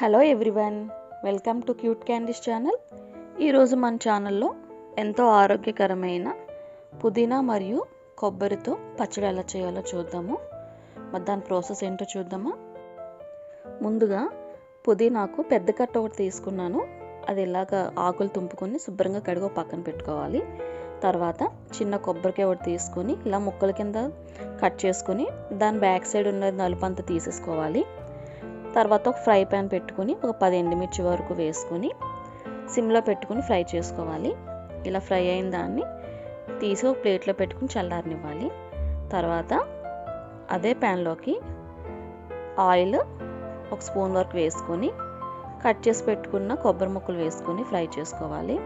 Hello everyone welcome to cute candies channel. ఈరోజు మన ఛానల్లో ఎంతో ఆరోగ్యకరమైన పుదీనా మరియు కొబ్బరితో పచ్చడి ఎలా చేయాలో చూద్దాము. మరి దాని ప్రాసెస్ ఏంటో చూద్దామా? ముందుగా పుదీనాకు పెద్ద కట్ట ఒకటి తీసుకున్నాను. అది ఇలాగ ఆకులు తుంపుకొని శుభ్రంగా కడిగి పక్కన పెట్టుకోవాలి. తర్వాత చిన్న కొబ్బరికాయ ఒకటి తీసుకొని ఇలా ముక్కల కింద కట్ చేసుకొని దాని బ్యాక్ సైడ్ ఉన్న నలుపు అంతా తీసేసుకోవాలి. తర్వాత ఒక ఫ్రై ప్యాన్ పెట్టుకుని ఒక పది ఎండుమిర్చి వరకు వేసుకొని సిమ్లో పెట్టుకుని ఫ్రై చేసుకోవాలి. ఇలా ఫ్రై అయిన దాన్ని తీసి ఒక ప్లేట్లో పెట్టుకుని చల్లారనివ్వాలి. తర్వాత అదే ప్యాన్లోకి ఆయిల్ ఒక స్పూన్ వరకు వేసుకొని కట్ చేసి పెట్టుకున్న కొబ్బరి ముక్కలు వేసుకొని ఫ్రై చేసుకోవాలి.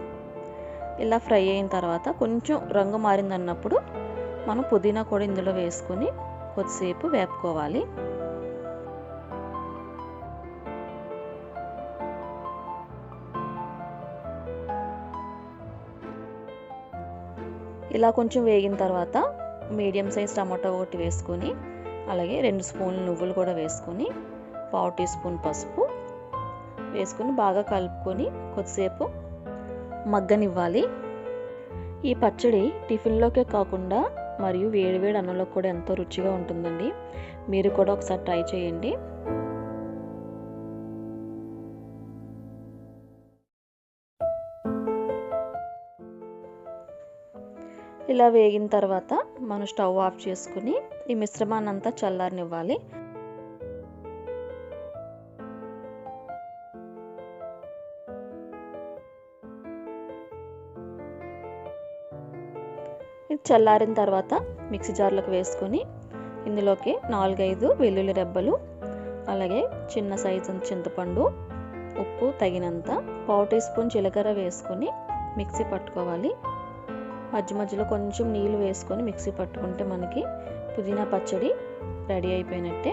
ఇలా ఫ్రై అయిన తర్వాత కొంచెం రంగు మారిందన్నప్పుడు మనం పుదీనా కూడా ఇందులో వేసుకొని కొద్దిసేపు వేపుకోవాలి. ఇలా కొంచెం వేగిన తర్వాత మీడియం సైజ్ టమాటో ఒకటి వేసుకొని అలాగే రెండు స్పూన్లు నువ్వులు కూడా వేసుకొని పావు టీ స్పూన్ పసుపు వేసుకొని బాగా కలుపుకొని కొద్దిసేపు మగ్గనివ్వాలి. ఈ పచ్చడి టిఫిన్లోకే కాకుండా మరియు వేడివేడి అన్నంలో కూడా ఎంతో రుచిగా ఉంటుందండి. మీరు కూడా ఒకసారి ట్రై చేయండి. ఇలా వేగిన తర్వాత మనం స్టవ్ ఆఫ్ చేసుకుని ఈ మిశ్రమాన్ని అంతా చల్లారనివ్వాలి. ఇది చల్లారిన తర్వాత మిక్సీ జార్లోకి వేసుకొని ఇందులోకి నాలుగైదు వెల్లుల్లి రెబ్బలు అలాగే చిన్న సైజు చింతపండు ఉప్పు తగినంత పావు టీ స్పూన్ జీలకర్ర వేసుకొని మిక్సీ పట్టుకోవాలి. మధ్య మధ్యలో కొంచెం నీళ్ళు వేసుకొని మిక్సీ పట్టుకుంటే మనకి పుదీనా పచ్చడి రెడీ అయిపోయినట్టే.